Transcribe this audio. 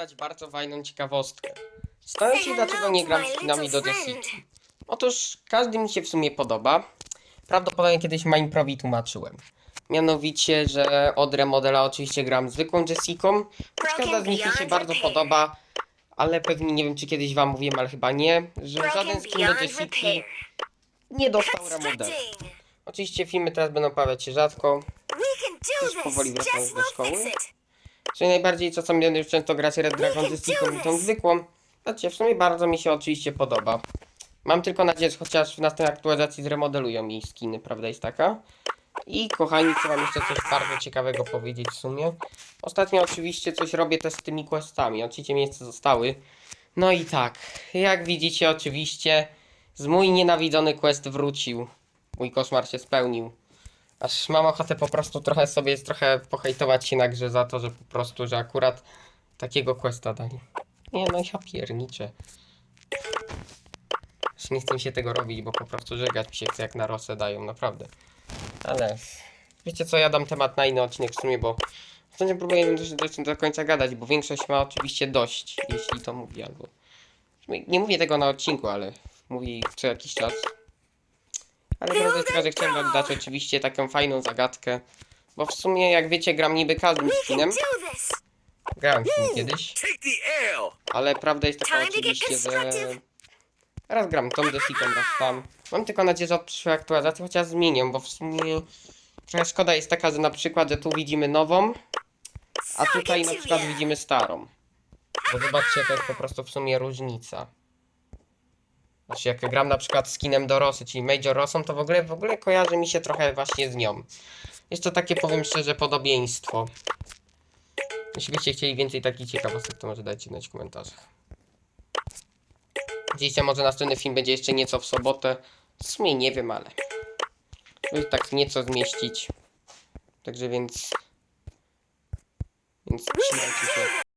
dać bardzo fajną ciekawostkę. Zastanawiam się, dlaczego nie gram z skinami do The City. Otóż każdy mi się w sumie podoba. Prawdopodobnie kiedyś Mineprowi tłumaczyłem. Mianowicie, że od remodela oczywiście gram zwykłą Jessiką. Każda z nich mi się bardzo podoba, ale pewnie nie wiem, czy kiedyś wam mówiłem, ale chyba nie, że żaden skin do Jessiki nie dostał remodela. Oczywiście filmy teraz będą pojawiać się rzadko. Już powoli wracamy do szkoły. Czyli najbardziej co co będę już często grać Red Dragon i tą zwykłą. Znaczy, w sumie bardzo mi się oczywiście podoba. Mam tylko nadzieję, że chociaż w następnej aktualizacji zremodelują jej skiny, prawda jest taka. I kochani, chcę wam jeszcze coś bardzo ciekawego powiedzieć w sumie. Ostatnio oczywiście coś robię też z tymi questami, oczywiście miejsce zostały. No i tak, jak widzicie oczywiście, z mój nienawidzony quest wrócił. Mój koszmar się spełnił. Aż mam ochotę po prostu trochę sobie trochę pohejtować grze za to, że po prostu, że akurat takiego questa dali. Nie no, ja pierniczę. Aż nie chcę się tego robić, bo po prostu żegać mi się chce jak na rosę dają, naprawdę. Ale wiecie co, ja dam temat na inny odcinek w sumie, bo ostatnio próbuję do, do, końca gadać, bo większość ma oczywiście dość, jeśli to mówi, albo... Nie mówię tego na odcinku, ale mówię co jakiś czas. Ale taka, że chciałem wam dać oczywiście taką fajną zagadkę, bo w sumie jak wiecie gram niby każdym skinem, grałem w nim kiedyś, ale prawda jest taka oczywiście, że raz gram tą Jessicą, raz tam. Mam tylko nadzieję, że od przyszłej aktualizacji chociaż zmienię, bo w sumie trochę szkoda jest taka, że na przykład, że tu widzimy nową, a tutaj na przykład widzimy starą. Bo zobaczcie, to jest po prostu w sumie różnica. Znaczy jak gram na przykład skinem do Rosy, czyli Major Rosą, to w ogóle, w ogóle kojarzy mi się trochę właśnie z nią. Jest to takie, powiem szczerze, podobieństwo. Jeśli byście chcieli więcej takich ciekawostek, to może dajcie znać w komentarzach. Oczywiście może następny film będzie jeszcze nieco w sobotę. W sumie nie wiem, ale... Żeby tak nieco zmieścić. Także więc... Więc trzymajcie się.